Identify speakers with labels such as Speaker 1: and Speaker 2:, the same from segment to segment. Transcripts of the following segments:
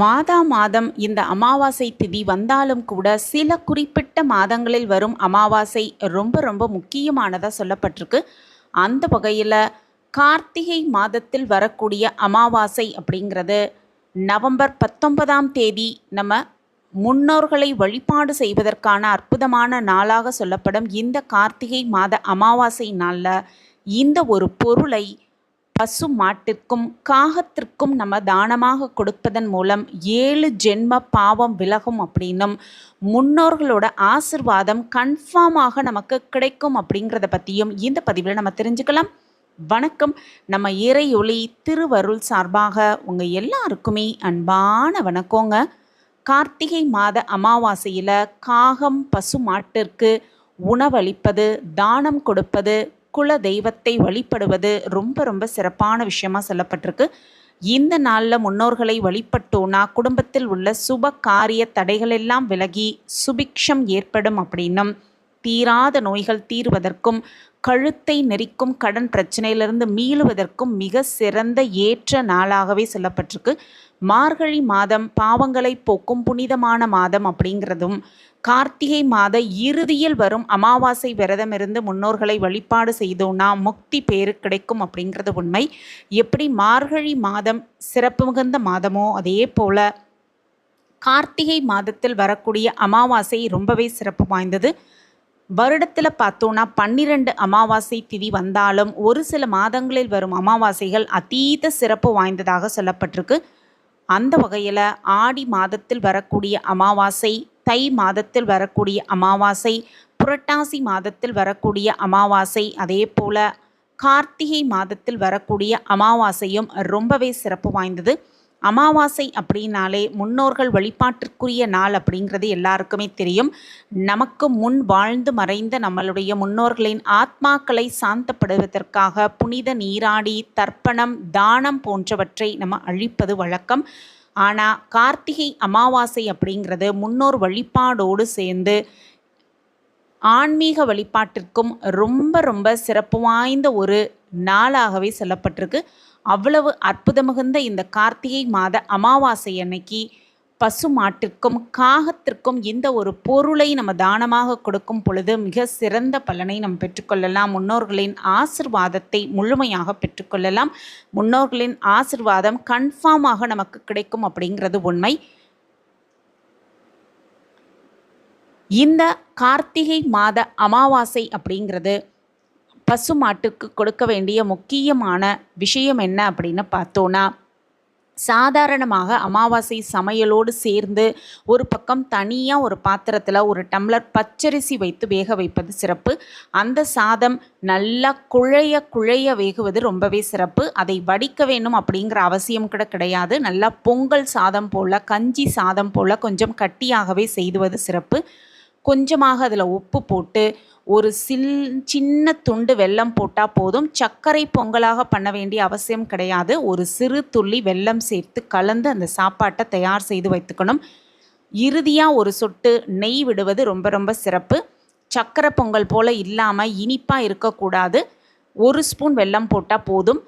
Speaker 1: மாதா மாதம் இந்த அமாவாசை திதி வந்தாலும் கூட சில குறிப்பிட்ட மாதங்களில் வரும் அமாவாசை ரொம்ப ரொம்ப முக்கியமானதாக சொல்லப்பட்டிருக்கு. அந்த வகையில் கார்த்திகை மாதத்தில் வரக்கூடிய அமாவாசை அப்படிங்கிறது நவம்பர் பத்தொன்பதாம் தேதி நம்ம முன்னோர்களை வழிபாடு செய்வதற்கான அற்புதமான நாளாக சொல்லப்படும் இந்த கார்த்திகை மாத அமாவாசை நாளில் இந்த ஒரு பொருளை பசு மாட்டிற்கும் காகத்திற்கும் நம்ம தானமாக கொடுப்பதன் மூலம் ஏழு ஜென்ம பாவம் விலகும் அப்படின்னும் முன்னோர்களோட ஆசிர்வாதம் கன்ஃபார்மாக நமக்கு கிடைக்கும் அப்படிங்கிறத பற்றியும் இந்த பதிவில் நம்ம தெரிஞ்சுக்கலாம். வணக்கம். நம்ம இறையொளி திருவருள் சார்பாக உங்கள் எல்லாருக்குமே அன்பான வணக்கங்க. கார்த்திகை மாத அமாவாசையில் காகம் பசு மாட்டிற்கு உணவளிப்பது தானம் கொடுப்பது குல தெய்வத்தை வழிபடுவது ரொம்ப ரொம்ப சிறப்பான விஷயமா சொல்லப்பட்டிருக்கு. இந்த நாளில் முன்னோர்களை வழிபட்டோன்னா குடும்பத்தில் உள்ள சுப காரிய தடைகளெல்லாம் விலகி சுபிக்ஷம் ஏற்படும் அப்படின்னும் தீராத நோய்கள் தீர்வதற்கும் கழுத்தை நெரிக்கும் கடன் பிரச்சனையிலிருந்து மீளுவதற்கும் மிக சிறந்த ஏற்ற நாளாகவே சொல்லப்பட்டிருக்கு. மார்கழி மாதம் பாவங்களை போக்கும் புனிதமான மாதம் அப்படிங்கிறதும் கார்த்திகை மாத இறுதியில் வரும் அமாவாசை விரதம் இருந்து முன்னோர்களை வழிபாடு செய்தோம்னா முக்தி பேரு கிடைக்கும் அப்படிங்கிறது உண்மை. எப்படி மார்கழி மாதம் சிறப்பு மிகுந்த மாதமோ அதே போல் கார்த்திகை மாதத்தில் வரக்கூடிய அமாவாசை ரொம்பவே சிறப்பு வாய்ந்தது. வருடத்தில் பார்த்தோன்னா பன்னிரண்டு அமாவாசை திதி வந்தாலும் ஒரு சில மாதங்களில் வரும் அமாவாசைகள் அதீத சிறப்பு வாய்ந்ததாக சொல்லப்பட்டிருக்கு. அந்த வகையில் ஆடி மாதத்தில் வரக்கூடிய அமாவாசை தை மாதத்தில் வரக்கூடிய அமாவாசை புரட்டாசி மாதத்தில் வரக்கூடிய அமாவாசை அதே போல் கார்த்திகை மாதத்தில் வரக்கூடிய அமாவாசையும் ரொம்பவே சிறப்பு வாய்ந்தது. அமாவாசை அப்படின்னாலே முன்னோர்கள் வழிபாட்டிற்குரிய நாள் அப்படிங்கிறது எல்லாருக்குமே தெரியும். நமக்கு முன் வாழ்ந்து மறைந்த நம்மளுடைய முன்னோர்களின் ஆத்மாக்களை சாந்தப்படுவதற்காக புனித நீராடி தர்ப்பணம் தானம் போன்றவற்றை நம்ம அழிப்பது வழக்கம். ஆனால் கார்த்திகை அமாவாசை அப்படிங்கிறது முன்னோர் வழிபாடோடு சேர்ந்து ஆன்மீக வழிபாட்டிற்கும் ரொம்ப ரொம்ப சிறப்பு வாய்ந்த ஒரு நாளாகவே சொல்லப்பட்டிருக்கு. அவ்வளவு அற்புதமிகுந்த இந்த கார்த்திகை மாத அமாவாசை அன்னைக்கு பசு மாட்டிற்கும் காகத்திற்கும் இந்த ஒரு பொருளை நம்ம தானமாக கொடுக்கும் பொழுது மிக சிறந்த பலனை நாம் பெற்றுக்கொள்ளலாம். முன்னோர்களின் ஆசிர்வாதத்தை முழுமையாக பெற்றுக்கொள்ளலாம். முன்னோர்களின் ஆசிர்வாதம் கன்ஃபார்மாக நமக்கு கிடைக்கும் அப்படிங்கிறது உண்மை. இந்த கார்த்திகை மாத அமாவாசை அப்படிங்கிறது பசு மாட்டுக்கு கொடுக்க வேண்டிய முக்கியமான விஷயம் என்ன அப்படின்னு பார்த்தோன்னா சாதாரணமாக அமாவாசை சமையலோடு சேர்ந்து ஒரு பக்கம் தனியாக ஒரு பாத்திரத்தில் ஒரு டம்ளர் பச்சரிசி வைத்து வேக வைப்பது சிறப்பு. அந்த சாதம் நல்லா குழைய குழைய வேகுவது ரொம்பவே சிறப்பு. அதை வடிக்க வேணும் அப்படிங்கிற அவசியம் கூட கிடையாது. நல்லா பொங்கல் சாதம் போல் கஞ்சி சாதம் போல் கொஞ்சம் கட்டியாகவே செய்துவது சிறப்பு. கொஞ்சமாக அதில் உப்பு போட்டு ஒரு சில் சின்ன துண்டு வெல்லம் போட்டால் போதும். சர்க்கரை பொங்கலாக பண்ண வேண்டிய அவசியம் கிடையாது. ஒரு சிறு துள்ளி வெல்லம் சேர்த்து கலந்து அந்த சாப்பாட்டை தயார் செய்து வைத்துக்கணும். இறுதியாக ஒரு சொட்டு நெய் விடுவது ரொம்ப ரொம்ப சிறப்பு. சர்க்கரை பொங்கல் போல் இல்லாமல் இனிப்பாக இருக்கக்கூடாது. ஒரு ஸ்பூன் வெல்லம் போட்டால் போதும்.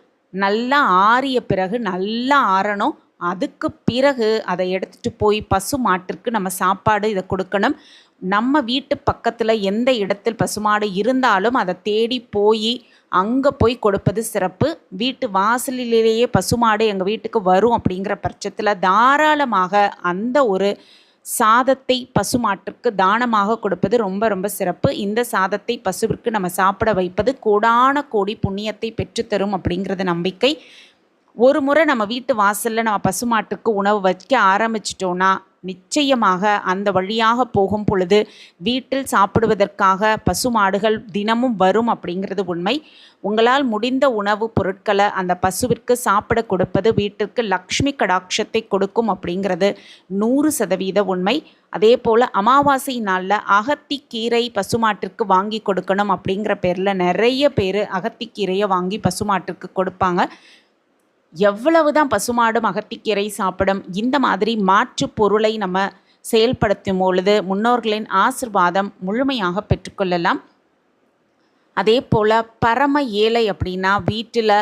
Speaker 1: நல்லா ஆறிய பிறகு நல்லா ஆறணும். அதுக்கு பிறகு அதை எடுத்துகிட்டு போய் பசு மாட்டிற்கு நம்ம சாப்பாடு இதை கொடுக்கணும். நம்ம வீட்டு பக்கத்தில் எந்த இடத்தில் பசுமாடு இருந்தாலும் அதை தேடி போய் அங்கே போய் கொடுப்பது சிறப்பு. வீட்டு வாசலிலேயே பசுமாடு எங்கள் வீட்டுக்கு வரும் அப்படிங்கிற பட்சத்தில் தாராளமாக அந்த ஒரு சாதத்தை பசுமாட்டிற்கு தானமாக கொடுப்பது ரொம்ப ரொம்ப சிறப்பு. இந்த சாதத்தை பசுவிற்கு நம்ம சாப்பிட வைப்பது கோடான கோடி புண்ணியத்தை பெற்றுத்தரும் அப்படிங்கிறது நம்பிக்கை. ஒரு முறை நம்ம வீட்டு வாசலில் நம்ம பசுமாட்டுக்கு உணவு வைக்க ஆரம்பிச்சிட்டோன்னா நிச்சயமாக அந்த வழியாக போகும் பொழுது வீட்டில் சாப்பிடுவதற்காக பசுமாடுகள் தினமும் வரும் அப்படிங்கிறது உண்மை. உங்களால் முடிந்த உணவு பொருட்களை அந்த பசுவிற்கு சாப்பிட கொடுப்பது வீட்டிற்கு லக்ஷ்மி கடாட்சத்தை கொடுக்கும் அப்படிங்கிறது நூறு சதவீத உண்மை. அதே போல் அமாவாசை நாளில் அகத்திக்கீரை பசுமாட்டிற்கு வாங்கி கொடுக்கணும் அப்படிங்கிற பேரில் நிறைய பேர் அகத்திக்கீரையை வாங்கி பசுமாட்டிற்கு கொடுப்பாங்க. எவ்வளவு தான் பசுமாடும் அகத்திக்கீரை சாப்பிடும் இந்த மாதிரி மாற்று பொருளை நம்ம செயல்படுத்தும் பொழுது முன்னோர்களின் ஆசிர்வாதம் முழுமையாக பெற்றுக்கொள்ளலாம் அதே போல் பரம ஏழை அப்படின்னா வீட்டில்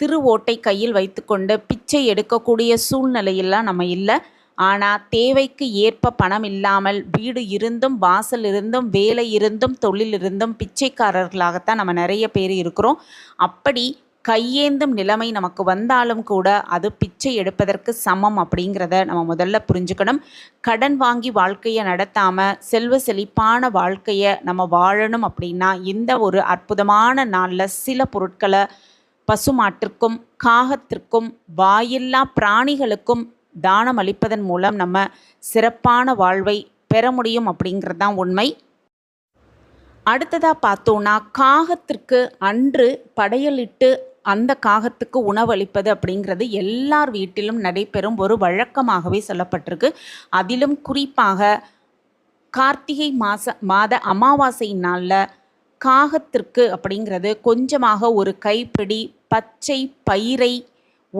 Speaker 1: திருவோட்டை கையில் வைத்துக்கொண்டு பிச்சை எடுக்கக்கூடிய சூழ்நிலையெல்லாம் நம்ம இல்லை. ஆனால் தேவைக்கு ஏற்ப பணம் இல்லாமல் வீடு இருந்தும் வாசல் இருந்தும் வேலை இருந்தும் தொழில் இருந்தும் பிச்சைக்காரர்களாகத்தான் நம்ம நிறைய பேர் இருக்கிறோம். அப்படி கையேந்தும் நிலைமை நமக்கு வந்தாலும் கூட அது பிச்சை எடுப்பதற்கு சமம் அப்படிங்கிறத நம்ம முதல்ல புரிஞ்சுக்கணும். கடன் வாங்கி வாழ்க்கையை நடத்தாமல் செல்வ செழிப்பான வாழ்க்கையை நம்ம வாழணும் அப்படின்னா இந்த ஒரு அற்புதமான நாளில் சில பொருட்களை பசுமாட்டிற்கும் காகத்திற்கும் வாயில்லா பிராணிகளுக்கும் தானம் அளிப்பதன் மூலம் நம்ம சிறப்பான வாழ்வை பெற முடியும் அப்படிங்கிறது தான் உண்மை. அடுத்ததாக பார்த்தோன்னா காகத்திற்கு அன்று படையலிட்டு அந்த காகத்துக்கு உணவளிப்பது அப்படிங்கிறது எல்லார் வீட்டிலும் நடைபெறும் ஒரு வழக்கமாகவே சொல்லப்பட்டிருக்கு. அதிலும் குறிப்பாக கார்த்திகை மாத மாத அமாவாசை நாளில் காகத்திற்கு அப்படிங்கிறது கொஞ்சமாக ஒரு கைப்பிடி பச்சை பயிரை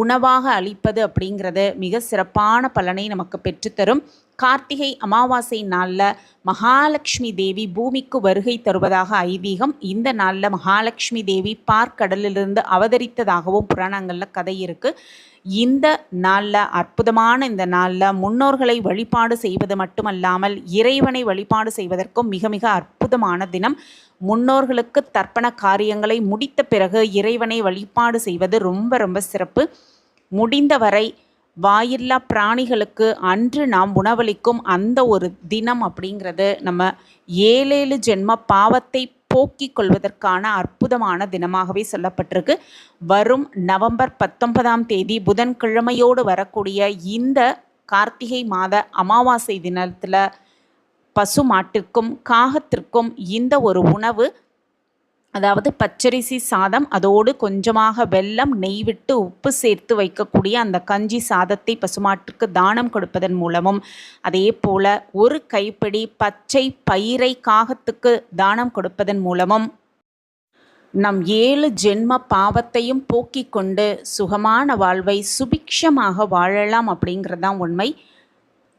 Speaker 1: உணவாக அளிப்பது அப்படிங்கிறது மிக சிறப்பான பலனை நமக்கு பெற்றுத்தரும். கார்த்திகை அமாவாசை நாளில் மகாலட்சுமி தேவி பூமிக்கு வருகை தருவதாக ஐதீகம் இந்த நாளில் மகாலட்சுமி தேவி பார்க்கடலிலிருந்து அவதரித்ததாகவும் புராணங்களில் கதை இருக்குது இந்த நாளில் அற்புதமான இந்த நாளில் முன்னோர்களை வழிபாடு செய்வது மட்டுமல்லாமல் இறைவனை வழிபாடு செய்வதற்கும் மிக மிக அற்புதமான தினம். முன்னோர்களுக்கு தர்ப்பண காரியங்களை முடித்த பிறகு இறைவனை வழிபாடு செய்வது ரொம்ப ரொம்ப சிறப்பு. முடிந்தவரை வாயில்லா பிராணிகளுக்கு அன்று நாம் உணவளிக்கும் அந்த ஒரு தினம் அப்படிங்கிறது நம்ம ஏழேழு ஜென்ம பாவத்தை போக்கிக் கொள்வதற்கான அற்புதமான தினமாகவே சொல்லப்பட்டிருக்கு. வரும் நவம்பர் பத்தொன்பதாம் தேதி புதன்கிழமையோடு வரக்கூடிய இந்த கார்த்திகை மாத அமாவாசை தினத்தில் பசு மாட்டிற்கும் காகத்திற்கும் இந்த ஒரு உணவு அதாவது பச்சரிசி சாதம் அதோடு கொஞ்சமாக வெல்லம் நெய் விட்டு உப்பு சேர்த்து வைக்கக்கூடிய அந்த கஞ்சி சாதத்தை பசுமாட்டுக்கு தானம் கொடுப்பதன் மூலமும் அதே போல் ஒரு கைப்பிடி பச்சை பயிரை காகத்துக்கு தானம் கொடுப்பதன் மூலமும் நம் ஏழு ஜென்ம பாவத்தையும் போக்கிக் கொண்டு சுகமான வாழ்வை சுபிக்ஷமாக வாழலாம் அப்படிங்கிறது தான் உண்மை.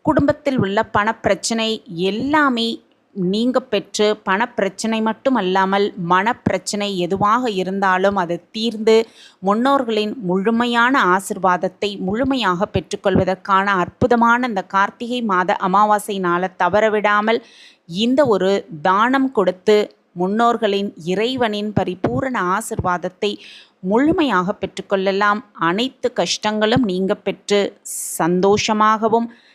Speaker 1: குடும்பத்தில் உள்ள பணப்பிரச்சனை எல்லாமே நீங்க பெற்று பணப்பிரச்சனை மட்டும் அல்லாமல் மனப்பிரச்சனை எதுவாக இருந்தாலும் அது தீர்ந்து முன்னோர்களின் முழுமையான ஆசிர்வாதத்தை முழுமையாக பெற்றுக்கொள்வதற்கான அற்புதமான இந்த கார்த்திகை மாத அமாவாசை நாளை தவறவிடாமல் இந்த ஒரு தானம் கொடுத்து முன்னோர்களின் இறைவனின் பரிபூரண ஆசிர்வாதத்தை முழுமையாக பெற்றுக்கொள்ளலாம். அனைத்து கஷ்டங்களும் நீங்க பெற்று சந்தோஷமாகவும்